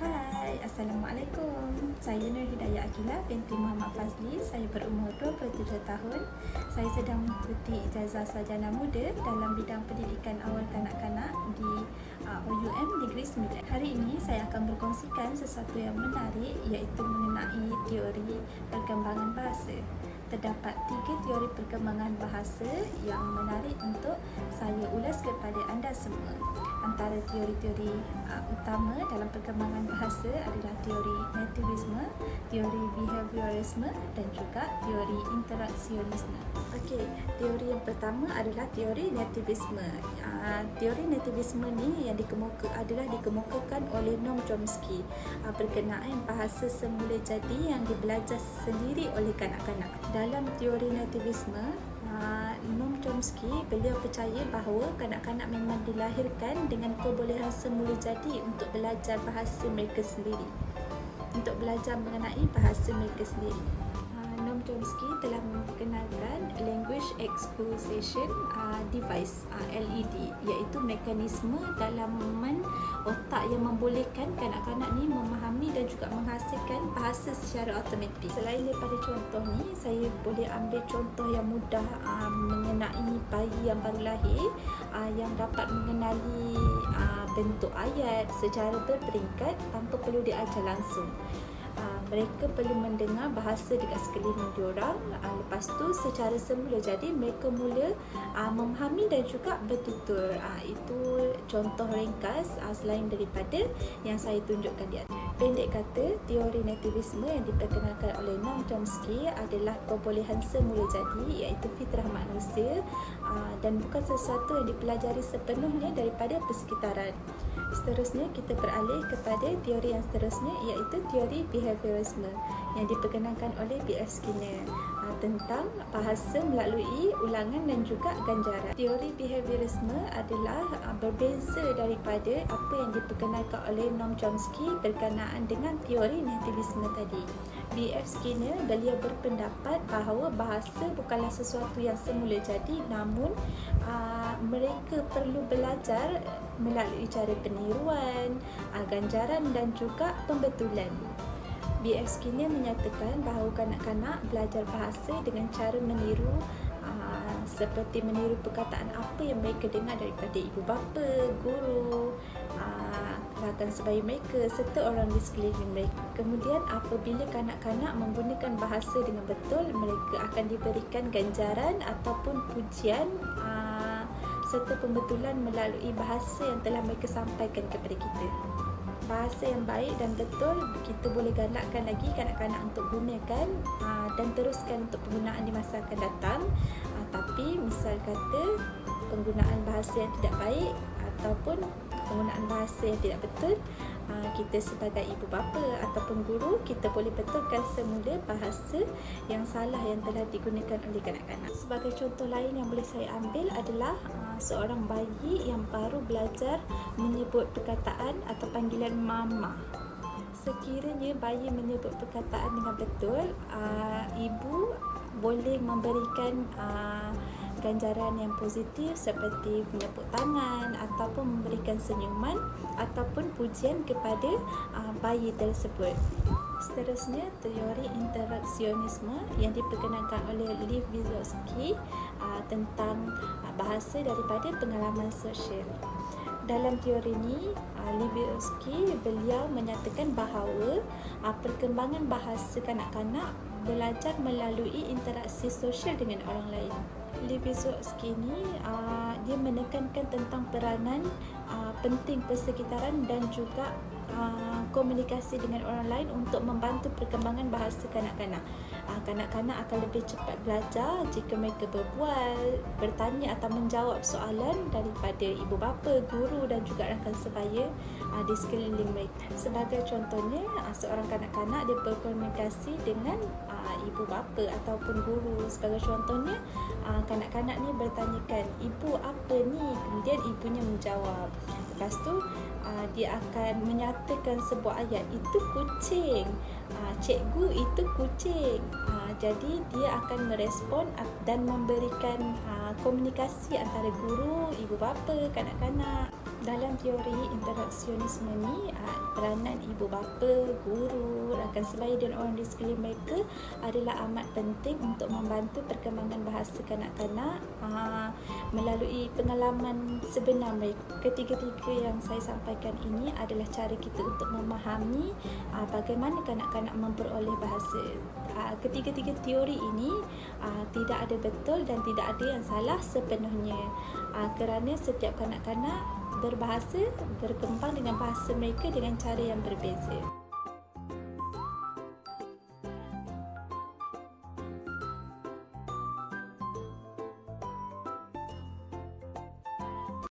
Hai, Assalamualaikum. Saya Nur Hidayah Akila binti Muhammad Fazli. Saya berumur 27 tahun. Saya sedang mengikuti ijazah sarjana muda dalam bidang pendidikan awal kanak-kanak di uh, OUM Negeri Sembilan. Hari ini saya akan berkongsikan sesuatu yang menarik iaitu mengenai teori perkembangan bahasa. Terdapat tiga teori perkembangan bahasa yang menarik untuk saya ulas kepada anda semua. Antara teori-teori uh, utama dalam perkembangan bahasa adalah teori nativisme, teori behaviorisme dan juga teori interaksionisme. Okey, teori yang pertama adalah teori nativisme. Uh, teori nativisme ni yang dikemuka adalah dikemukakan oleh Noam Chomsky uh, berkenaan bahasa semula jadi yang dibelajar sendiri oleh kanak-kanak. Dalam teori nativisme, uh, Noam Chomsky beliau percaya bahawa kanak-kanak memang dilahirkan dengan kebolehan semula jadi untuk belajar bahasa mereka sendiri. Untuk belajar mengenai bahasa mereka sendiri. Noam Chomsky telah memperkenalkan Language Acquisition uh, Device uh, LED iaitu mekanisme dalaman otak yang membolehkan kanak-kanak ni memahami dan juga menghasilkan bahasa secara automatik. Selain daripada contoh ni, saya boleh ambil contoh yang mudah uh, mengenai bayi yang baru lahir uh, yang dapat mengenali uh, bentuk ayat secara berperingkat tanpa perlu diajar langsung. Mereka perlu mendengar bahasa dekat sekeliling diorang. Uh, lepas tu secara semula jadi mereka mula uh, memahami dan juga bertutur. Uh, itu contoh ringkas uh, selain daripada yang saya tunjukkan di atas pendek kata teori nativisme yang diperkenalkan oleh Noam Chomsky adalah kebolehan semula jadi iaitu fitrah manusia uh, dan bukan sesuatu yang dipelajari sepenuhnya daripada persekitaran Seterusnya kita beralih kepada teori yang seterusnya iaitu teori behaviorisme yang diperkenalkan oleh B.F. Skinner tentang bahasa melalui ulangan dan juga ganjaran. Teori behaviorisme adalah uh, berbeza daripada apa yang diperkenalkan oleh Noam Chomsky berkenaan dengan teori nativisme tadi. B.F. Skinner beliau berpendapat bahawa bahasa bukanlah sesuatu yang semula jadi namun uh, mereka perlu belajar melalui cara peniruan, uh, ganjaran dan juga pembetulan. B.F. Skinner menyatakan bahawa kanak-kanak belajar bahasa dengan cara meniru uh, seperti meniru perkataan apa yang mereka dengar daripada ibu bapa, guru, rakan sebaya mereka serta orang di sekeliling mereka. Kemudian apabila kanak-kanak menggunakan bahasa dengan betul, mereka akan diberikan ganjaran ataupun pujian uh, serta pembetulan melalui bahasa yang telah mereka sampaikan kepada kita. Bahasa yang baik dan betul kita boleh galakkan lagi kanak-kanak untuk gunakan uh, dan teruskan untuk penggunaan di masa akan datang. Uh, tapi misal kata penggunaan bahasa yang tidak baik ataupun penggunaan bahasa yang tidak betul ah, kita sebagai ibu bapa ataupun guru kita boleh betulkan semula bahasa yang salah yang telah digunakan oleh kanak-kanak. Sebagai contoh lain yang boleh saya ambil adalah ah, seorang bayi yang baru belajar menyebut perkataan atau panggilan mama. Sekiranya bayi menyebut perkataan dengan betul ah, ibu boleh memberikan ganjaran yang positif seperti menepuk tangan ataupun memberikan senyuman ataupun pujian kepada uh, bayi tersebut. Seterusnya, teori interaksionisme yang diperkenalkan oleh Lev Vygotsky uh, tentang uh, bahasa daripada pengalaman sosial. Dalam teori ini, Vygotsky beliau menyatakan bahawa perkembangan bahasa kanak-kanak belajar melalui interaksi sosial dengan orang lain. Levisotsky ni uh, dia menekankan tentang peranan uh, penting persekitaran dan juga uh, komunikasi dengan orang lain untuk membantu perkembangan bahasa kanak-kanak. Uh, kanak-kanak akan lebih cepat belajar jika mereka berbual, bertanya atau menjawab soalan daripada ibu bapa, guru dan juga rakan sebaya uh, di sekeliling mereka. Sebagai contohnya, uh, seorang kanak-kanak dia berkomunikasi dengan ibu bapa ataupun guru. Sebagai contohnya, kanak-kanak ni bertanyakan, "Ibu apa ni?" Kemudian ibunya menjawab. Lepas tu uh, dia akan menyatakan sebuah ayat, "Itu kucing." Uh, cikgu itu kucing. Uh, jadi dia akan merespon dan memberikan uh, komunikasi antara guru, ibu bapa, kanak-kanak. Dalam teori interaksionisme ni ah, peranan ibu bapa, guru, rakan selaya dan orang di sekeliling mereka adalah amat penting untuk membantu perkembangan bahasa kanak-kanak ah, melalui pengalaman sebenar mereka. Ketiga-tiga yang saya sampaikan ini adalah cara kita untuk memahami ah, bagaimana kanak-kanak memperoleh bahasa. Ketiga-tiga teori ini tidak ada betul dan tidak ada yang salah sepenuhnya kerana setiap kanak-kanak berbahasa berkembang dengan bahasa mereka dengan cara yang berbeza.